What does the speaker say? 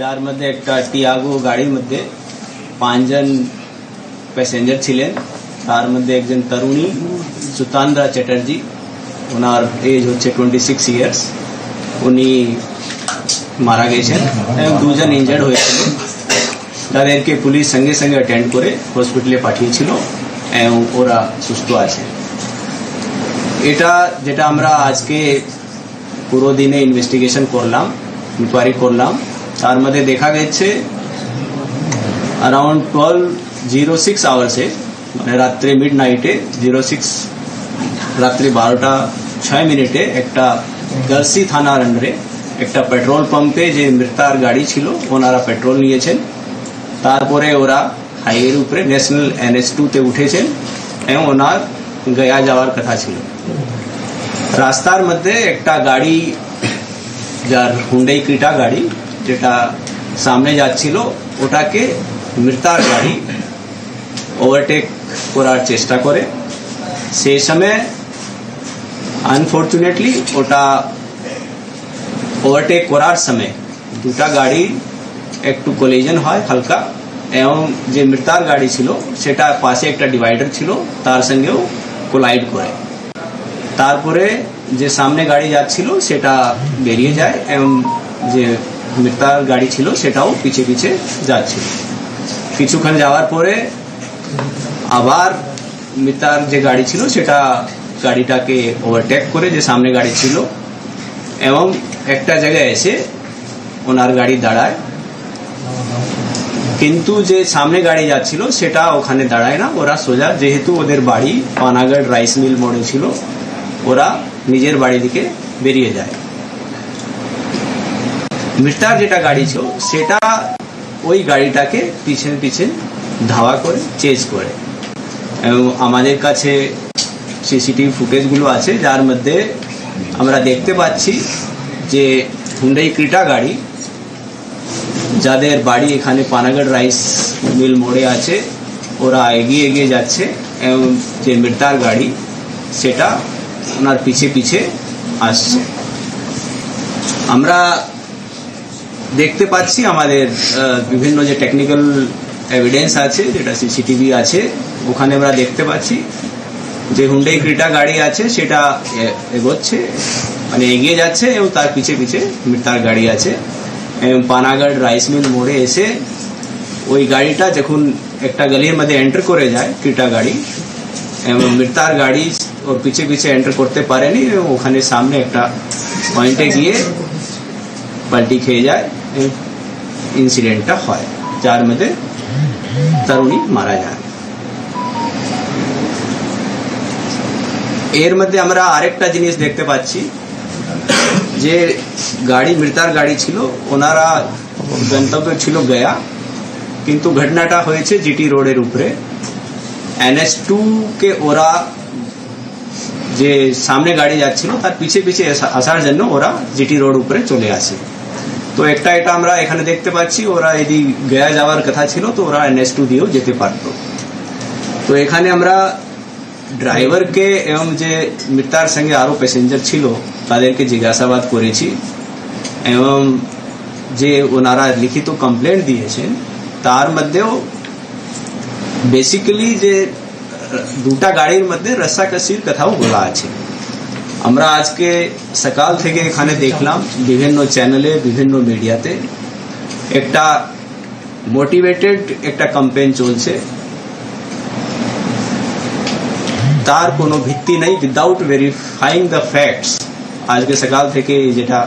যার মধ্যে একটা টিয়াগো গাড়ির মধ্যে পাঁচজন প্যাসেঞ্জার ছিলেন। তার মধ্যে একজন তরুণী, সুতান্দ্রা চ্যাটার্জি। ওনার এজ হচ্ছে টোয়েন্টি সিক্স ইয়ার্স উনি মারা গেছেন এবং দুজন ইনজার্ড হয়েছিল। তাদেরকে পুলিশ সঙ্গে সঙ্গে অ্যাটেন্ড করে হসপিটালে পাঠিয়েছিল এবং ওরা সুস্থ আছে। এটা যেটা আমরা আজকে পুরো দিনে ইনভেস্টিগেশন করলাম ইনকোয়ারি করলাম। তার মধ্যে দেখা গেছে অ্যারাউন্ড টুয়েলভ জিরো সিক্স আওয়ার্সে মানে রাত্রে মিড নাইটে জিরো সিক্স রাত্রি বারোটা ছয় মিনিটে একটা গার্সি থানার আন্ডারে একটা পেট্রোল পাম্পে যে মৃতার গাড়ি ছিল ওনারা পেট্রোল নিয়েছেন তারপরে ওরা হাইওয়ের উপরে ন্যাশনাল এনএস টুতে উঠেছেন এবং ওনার গয়া যাওয়ার কথা ছিল রাস্তার মধ্যে একটা গাড়ি যার হুন্ডাই ক্রিটা গাড়ি যেটা সামনে যাচ্ছিল, ওটাকে মৃতার গাড়ি ওভারটেক করার চেষ্টা করে। সেই সময় আনফর্চুনেটলি ওটা ওভারটেক করার সময় দুটা গাড়ি একটু কলিজন হয় হালকা, এবং যে মৃতার গাড়ি ছিল, সেটা পাশে একটা ডিভাইডার ছিল, তার সঙ্গেও কোলাইড করে। তারপরে যে সামনে গাড়ি যাচ্ছিল, সেটা বেরিয়ে যায়, এবং যে মৃতার গাড়ি ছিল, সেটাও পিছে পিছে যাচ্ছিল। কিছুক্ষণ যাওয়ার পরে আবার মিতার যে গাড়ি ছিল, সেটা গাড়িটাকে ওভারটেক করে যে সামনে গাড়ি ছিল এবং একটা জায়গায় এসে ওনার গাড়ি দাঁড়ায়। কিন্তু যে সামনে গাড়ি যাচ্ছিল, সেটা ওখানে দাঁড়ায় না। ওরা সোজা, যেহেতু ওদের বাড়ি পানাগড় রাইস মিল মোড়ে ছিল, ওরা নিজের বাড়ি দিকে বেরিয়ে যায়। মৃতার যেটা গাড়ি ছিল, সেটা ওই গাড়িটাকে পিছনে পিছনে ধাওয়া করে চেজ করে। এবং আমাদের কাছে সিসিটিভি ফুটেজগুলো আছে, যার মধ্যে আমরা দেখতে পাচ্ছি যে হুন্ডাই ক্রিটা গাড়ি, যাদের বাড়ি এখানে পানাগড় রাইস মিল মোড়ে আছে, ওরা এগিয়ে এগিয়ে যাচ্ছে, এবং যে মৃতার গাড়ি, সেটা ওনার পিছে পিছে আসছে। আমরা দেখতে পাচ্ছি আমাদের বিভিন্ন যে টেকনিক্যাল এভিডেন্স আছে, যেটা সিসিটিভি আছে, ওখানে আমরা দেখতে পাচ্ছি যে হুন্ডাই ক্রিটা গাড়ি আছে, সেটা এগোচ্ছে মানে এগিয়ে যাচ্ছে এবং তার পিছে পিছে মৃতার গাড়ি আছে। এবং পানাগড় রাইস মিল মোড়ে এসে ওই গাড়িটা যখন একটা গলির মধ্যে এন্টার করে যায়, ক্রিটা গাড়ি, এবং মৃতার গাড়ি ওর পিছে পিছে এন্টার করতে পারেনি, এবং ওখানে সামনে একটা পয়েন্টে গিয়ে পাল্টি খেয়ে যায়। ইনসিডেন্টটা হয়, যার মধ্যে তরুণী মারা যায়। এর মধ্যে আমরা আরেকটা জিনিস দেখতে পাচ্ছি, যে গাড়ি, মৃতার গাড়ি ছিল, ওনারা গন্তব্য ছিল গয়া, কিন্তু ঘটনাটা হয়েছে জিটি রোডের উপরে। এনএস টু কে ওরা যে সামনে গাড়ি যাচ্ছিল, তার পিছে পিছে আসা- আসার জন্য ওরা জিটি রোড উপরে চলে আসে। তো একটা এটা আমরা এখানে দেখতে পাচ্ছি, ওরা যদি গয়া যাওয়ার কথা ছিল, তো ওরা এনএস টু দিয়েও যেতে পারতো। তো এখানে আমরা ড্রাইভারকে এবং যে মৃতার সঙ্গে আরও প্যাসেঞ্জার ছিল, তাদেরকে জিজ্ঞাসাবাদ করেছি। এবং যে ওনারা লিখিত কমপ্লেন দিয়েছেন, তার মধ্যেও বেসিক্যালি যে দুটা গাড়ির মধ্যে রসাকসির কথাও বলা আছে। আমরা আজকে সকাল থেকে এখানে দেখলাম বিভিন্ন চ্যানেলে বিভিন্ন মিডিয়াতে একটা মোটিভেটেড একটা ক্যাম্পেইন চলছে। তার কোনো ভিত্তি নেই উইদাউট ভেরিফাইং দ্য ফ্যাক্টস আজকে সকাল থেকে যেটা